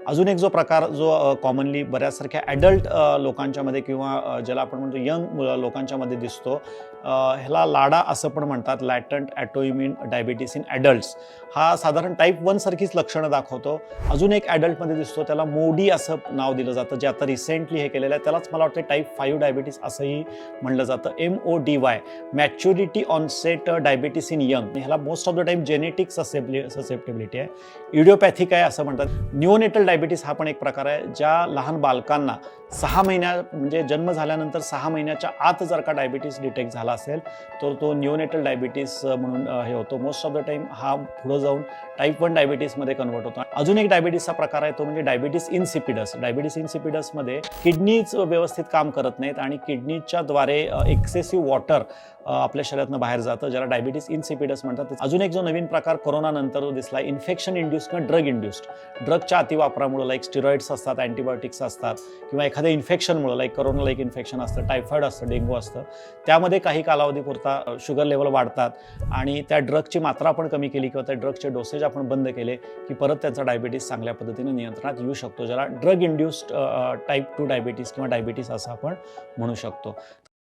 अजून एक जो प्रकार जो कॉमनली बऱ्याचसारख्या ॲडल्ट लोकांच्यामध्ये किंवा ज्याला आपण म्हणतो यंग लोकांच्यामध्ये दिसतो ह्याला लाडा असं पण म्हणतात latent autoimmune diabetes in adults हा साधारण टाईप वनसारखीच लक्षणं दाखवतो. अजून एक ॲडल्टमध्ये दिसतो त्याला मोडी असं नाव दिलं जातं जे आता रिसेंटली हे केलेलं आहे. त्यालाच मला वाटतं टाईप फाईव्ह डायबिटीस असंही म्हणलं जातं. M O D Y maturity onset diabetes in young ह्याला most of the time genetic susceptibility susceptibility आहे. इडिओपॅथिक आहे असं म्हणतात. न्यूनेटल डायबिटीस हा पण एक प्रकार आहे ज्या लहान बालकांना सहा महिन्या म्हणजे जन्म झाल्यानंतर सहा महिन्याच्या आत जर का डायबिटीस डिटेक्ट झाला असेल तर तो न्यूनेटल डायबिटीस म्हणून हे होतो. मोस्ट ऑफ द टाईम हा पुढं जाऊन टाईप वन डायबिटीसमध्ये कन्वर्ट होतो. अजून एक डायबिटीसचा प्रकार आहे तो म्हणजे डायबिटीस इन्सिपिडस डायबिटीस इन्सिपिडसमध्ये किडनीच व्यवस्थित काम करत नाहीत आणि किडनीच्या द्वारे एक्सेसिव्ह वॉटर आपल्या शरीरातनं बाहेर जातं. ज्याला डायबिटीस इन्सिपिडस म्हणतात. अजून एक जो नवीन प्रकार कोरोनानंतर दिसला इन्फेक्शन इंड्युस्ड किंवा ड्रग इंड्युस्ड ड्रगच्या वापरामुळं लाईक स्टिरॉइड्स असतात अँटीबायोटिक्स असतात किंवा एखाद्या इन्फेक्शनमुळं लाईक करोना लाईक इन्फेक्शन असतं टायफॉईड असतं डेंग्यू असतं त्यामध्ये काही कालावधीपुरता शुगर लेवल वाढतात आणि त्या ड्रगची मात्रा आपण कमी केली किंवा त्या ड्रगचे डोसेज आपण बंद केले की परत त्यांचा डायबिटीस चांगल्या पद्धतीने नियंत्रणात येऊ शकतो. ज्याला drug induced type two diabetes किंवा डायबिटीस असं आपण म्हणू शकतो.